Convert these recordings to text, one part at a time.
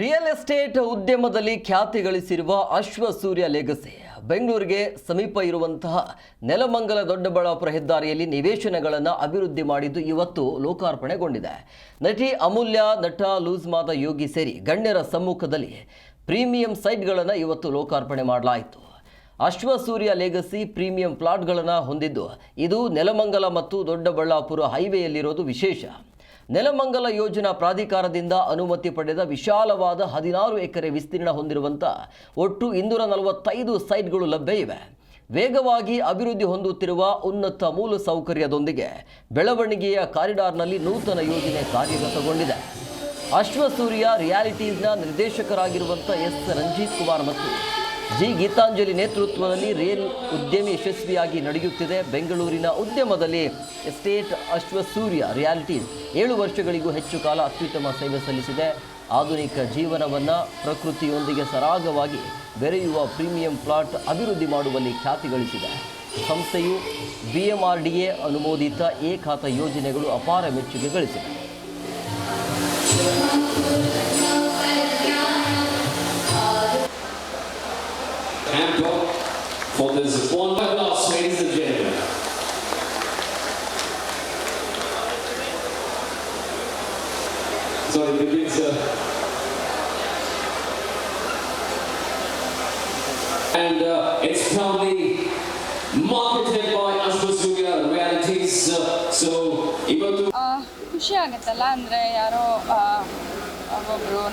Real estate ಉದ್ಯಮದಲ್ಲಿ ಖ್ಯಾತಿ ಗಳಿಸಿರುವ ಅಶ್ವ ಸೂರ್ಯ ಲೆಗಸಿ. ಬೆಂಗಳೂರಿಗೆ ಸಮೀಪ ಇರುವಂತಹ ನೆಲಮಂಗಲ ದೊಡ್ಡಬಳ್ಳಾಪುರ ಹೆದ್ದಾರಿಯಲ್ಲಿ ನಿವೇಶನಗಳನ್ನು ಅಭಿವೃದ್ಧಿ ಮಾಡಿದ್ದು ಇವತ್ತು ಲೋಕಾರ್ಪಣೆಗೊಂಡಿದೆ. ನಟಿ ಅಮೂಲ್ಯ, ನಟ ಲೂಸ್ ಮಾದ ಯೋಗಿ ಸೇರಿ ಗಣ್ಯರ ಸಮ್ಮುಖದಲ್ಲಿ ಪ್ರೀಮಿಯಂ ಸೈಟ್ಗಳನ್ನು ಇವತ್ತು ಲೋಕಾರ್ಪಣೆ ಮಾಡಲಾಯಿತು. ಅಶ್ವಸೂರ್ಯ ಲೆಗಸಿ ಪ್ರೀಮಿಯಂ ಪ್ಲಾಟ್ಗಳನ್ನು ಹೊಂದಿದ್ದು ಇದು ನೆಲಮಂಗಲ ಮತ್ತು ದೊಡ್ಡಬಳ್ಳಾಪುರ ಹೈವೇಯಲ್ಲಿರೋದು ವಿಶೇಷ. ನೆಲಮಂಗಲ ಯೋಜನಾ ಪ್ರಾಧಿಕಾರದಿಂದ ಅನುಮತಿ ಪಡೆದ ವಿಶಾಲವಾದ ಹದಿನಾರು ಎಕರೆ ವಿಸ್ತೀರ್ಣ ಹೊಂದಿರುವಂಥ ಒಟ್ಟು ಇನ್ನೂರ ನಲವತ್ತೈದು ಸೈಟ್ಗಳು ಲಭ್ಯ ಇವೆ. ವೇಗವಾಗಿ ಅಭಿವೃದ್ಧಿ ಹೊಂದುತ್ತಿರುವ ಉನ್ನತ ಮೂಲ ಸೌಕರ್ಯದೊಂದಿಗೆ ಬೆಳವಣಿಗೆಯ ಕಾರಿಡಾರ್ನಲ್ಲಿ ನೂತನ ಯೋಜನೆ ಕಾರ್ಯಗತಗೊಂಡಿದೆ. ಅಶ್ವಸೂರ್ಯ ರಿಯಾಲಿಟೀಸ್ನ ನಿರ್ದೇಶಕರಾಗಿರುವಂಥ ಎಸ್. ರಂಜಿತ್ ಕುಮಾರ್ ಮತ್ತು ಜಿ ಗೀತಾಂಜಲಿ ನೇತೃತ್ವದಲ್ಲಿ ರೇಲ್ ಉದ್ಯಮಿ ಯಶಸ್ವಿಯಾಗಿ ನಡೆಯುತ್ತಿದೆ. ಬೆಂಗಳೂರಿನ ಉದ್ಯಮದಲ್ಲಿ ಎಸ್ಟೇಟ್ ಅಶ್ವಸೂರ್ಯ ರಿಯಾಲಿಟೀಸ್ ಏಳು ವರ್ಷಗಳಿಗೂ ಹೆಚ್ಚು ಕಾಲ ಅತ್ಯುತ್ತಮ ಸೇವೆ ಸಲ್ಲಿಸಿದೆ. ಆಧುನಿಕ ಜೀವನವನ್ನು ಪ್ರಕೃತಿಯೊಂದಿಗೆ ಸರಾಗವಾಗಿ ಬೆರೆಯುವ ಪ್ರೀಮಿಯಂ ಪ್ಲಾಟ್ ಅಭಿವೃದ್ಧಿ ಮಾಡುವಲ್ಲಿ ಖ್ಯಾತಿ ಗಳಿಸಿದೆ. ಸಂಸ್ಥೆಯು B M R D A ಅನುಮೋದಿತ ಏಕಾತ ಯೋಜನೆಗಳು ಅಪಾರ ಮೆಚ್ಚುಗೆ ಗಳಿಸಿದೆ. Hand up for this one last, ladies and gentlemen. Sorry, the big sir. And uh, it's proudly marketed by Ashwasuya Realities. Uh, so, ಇವತ್ತು ಆ, ಖುಷಿ ಆಗುತ್ತಲ್ಲ ಅಂದರೆ ಯಾರೋ ಆ, ಒಬ್ಬೊಬ್ರು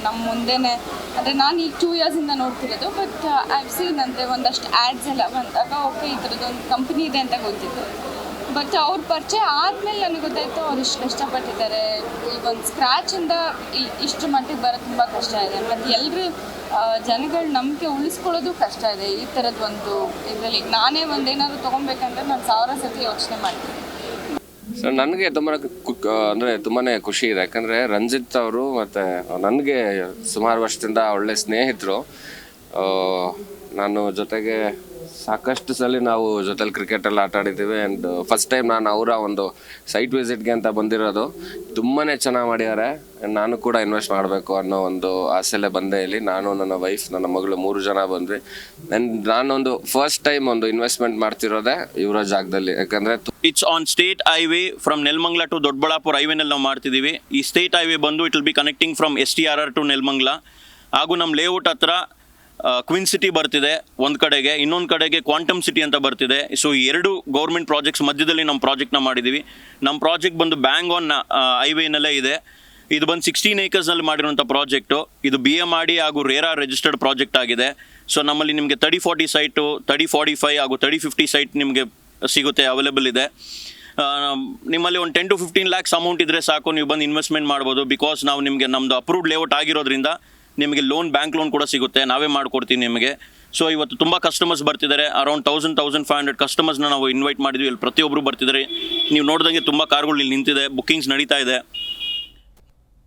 ನಮ್ಮ ಮುಂದೆನೆ. ಅಂದರೆ ನಾನು ಈಗ ಟೂ ಇಯರ್ಸಿಂದ ನೋಡ್ತಿರೋದು ಬಟ್ ಐ ಸೀನ್ ಅಂದರೆ ಒಂದಷ್ಟು ಆ್ಯಡ್ಸ್ ಎಲ್ಲ ಬಂದಾಗ ಓಕೆ ಈ ಥರದ್ದೊಂದು ಕಂಪ್ನಿ ಇದೆ ಅಂತ ಗೊತ್ತಿತ್ತು. ಬಟ್ ಅವ್ರ ಪರಿಚಯ ಆದಮೇಲೆ ನನಗೆ ಗೊತ್ತಾಯಿತು, ಅವ್ರು ಇಷ್ಟು ಕಷ್ಟಪಟ್ಟಿದ್ದಾರೆ. ಈ ಒಂದು ಸ್ಕ್ರ್ಯಾಚಿಂದ ಇಷ್ಟು ಮಟ್ಟಿಗೆ ಬರೋದು ತುಂಬ ಕಷ್ಟ ಇದೆ. ಮತ್ತು ಎಲ್ಲರೂ ಜನಗಳ ನಂಬಿಕೆ ಉಳಿಸ್ಕೊಳ್ಳೋದು ಕಷ್ಟ ಇದೆ. ಈ ಥರದ್ದು ಒಂದು ಇದರಲ್ಲಿ ನಾನೇ ಒಂದು ಏನಾದರೂ ತೊಗೊಬೇಕಂದ್ರೆ ನಾನು ಸಾವಿರ ಸತಿ ಯೋಚನೆ ಮಾಡ್ತೀನಿ. ಸೊ ನನಗೆ ತುಂಬ ಅಂದರೆ ತುಂಬಾ ಖುಷಿ ಇದೆ. ಯಾಕಂದರೆ ರಂಜಿತ್ ಅವರು ಮತ್ತು ನನಗೆ ಸುಮಾರು ವರ್ಷದಿಂದ ಒಳ್ಳೆ ಸ್ನೇಹಿತರು. ನಾನು ಜೊತೆಗೆ ಸಾಕಷ್ಟು ಸಲ ನಾವು ಜೊತೆಲಿ ಕ್ರಿಕೆಟಲ್ಲಿ ಆಟ ಆಡಿದ್ದೀವಿ ಆ್ಯಂಡ್ ಫಸ್ಟ್ ಟೈಮ್ ನಾನು ಅವರ ಒಂದು ಸೈಟ್ ವಿಸಿಟ್ಗೆ ಅಂತ ಬಂದಿರೋದು. ತುಂಬಾ ಚೆನ್ನಾಗಿ ಮಾಡಿದ್ದಾರೆ ನಾನು ಕೂಡ ಇನ್ವೆಸ್ಟ್ ಮಾಡಬೇಕು ಅನ್ನೋ ಒಂದು ಆಸೆಲೆ ಬಂದೆ ಇಲ್ಲಿ. ನಾನು, ನನ್ನ ವೈಫ್ ನನ್ನ ಮಗಳು ಮೂರು ಜನ ಬಂದ್ವಿ. ಆ್ಯಂಡ್ ನಾನೊಂದು ಫಸ್ಟ್ ಟೈಮ್ ಒಂದು ಇನ್ವೆಸ್ಟ್ಮೆಂಟ್ ಮಾಡ್ತಿರೋದೇ ಇವರ ಜಾಗದಲ್ಲಿ. ಯಾಕಂದರೆ it's on state highway from Nelamangala to Doddaballapur ಹೈವೇನಲ್ಲಿ ನಾವು ಮಾಡ್ತಿದ್ದೀವಿ. ಈ ಸ್ಟೇಟ್ ಹೈವೇ ಬಂದು it will be connecting from S T R R to Nelamangala ಹಾಗೂ ನಮ್ಮ ಲೇಔಟ್ ಹತ್ರ ಕ್ವಿನ್ ಸಿಟಿ ಬರ್ತಿದೆ ಒಂದು ಕಡೆಗೆ, ಇನ್ನೊಂದು ಕಡೆಗೆ ಕ್ವಾಂಟಮ್ ಸಿಟಿ ಅಂತ ಬರ್ತಿದೆ. ಸೊ ಎರಡು ಗೌರ್ಮೆಂಟ್ ಪ್ರಾಜೆಕ್ಟ್ಸ್ ಮಧ್ಯದಲ್ಲಿ ನಮ್ಮ ಪ್ರಾಜೆಕ್ಟ್ನ ಮಾಡಿದ್ದೀವಿ ನಮ್ಮ ಪ್ರಾಜೆಕ್ಟ್ ಬಂದು ಬ್ಯಾಂಗ್ ಆನ್ ಹೈವೇನಲ್ಲೇ ಇದೆ. ಇದು ಬಂದು ಸಿಕ್ಸ್ಟೀನ್ ಏಕರ್ಸ್ನಲ್ಲಿ ಮಾಡಿರುವಂಥ ಪ್ರಾಜೆಕ್ಟು ಇದು ಬಿ ಎಂ ಆಡಿ ಹಾಗೂ ರೇರಾ ರಿಜಿಸ್ಟರ್ಡ್ ಪ್ರಾಜೆಕ್ಟ್ ಆಗಿದೆ. ಸೊ ನಮ್ಮಲ್ಲಿ ನಿಮಗೆ thirty forty site thirty forty five ಹಾಗೂ ತರ್ಟಿ ಫಿಫ್ಟಿ ಸೈಟ್ ನಿಮಗೆ ಸಿಗುತ್ತೆ ಅವೈಲೇಬಲ್ ಇದೆ. ನಿಮ್ಮಲ್ಲಿ ಒಂದು ten to fifteen lakhs amount ಇದ್ದರೆ ಸಾಕು. ನೀವು ಬಂದು ಇನ್ವೆಸ್ಟ್ಮೆಂಟ್ ಮಾಡ್ಬೋದು. ಬಿಕಾಸ್ ನಾವು ನಿಮಗೆ ನಮ್ಮದು ಅಪ್ರೂವ್ಡ್ ಲೇಔಟ್ ಆಗಿರೋದ್ರಿಂದ ನಿಮಗೆ ಲೋನ್ ಬ್ಯಾಂಕ್ ಲೋನ್ ಕೂಡ ಸಿಗುತ್ತೆ. ನಾವೇ ಮಾಡಿಕೊಡ್ತೀವಿ ನಿಮಗೆ. ಸೊ ಇವತ್ತು ತುಂಬ ಕಸ್ಟಮರ್ಸ್ ಬರ್ತಿದ್ದಾರೆ. Around thousand thousand five hundred ಕಸ್ಟಮರ್ಸ್ನ ನಾವು ಇನ್ವೈಟ್ ಮಾಡಿದ್ವಿ. ಇಲ್ಲಿ ಪ್ರತಿಯೊಬ್ಬರು ಬರ್ತಿದ್ದಾರೆ. ನೀವು ನೋಡಿದಂಗೆ ತುಂಬ ಕಾರ್ಗಳು ಇಲ್ಲಿ ನಿಂತಿದೆ. ಬುಕ್ಕಿಂಗ್ಸ್ ನಡೀತಾ ಇದೆ.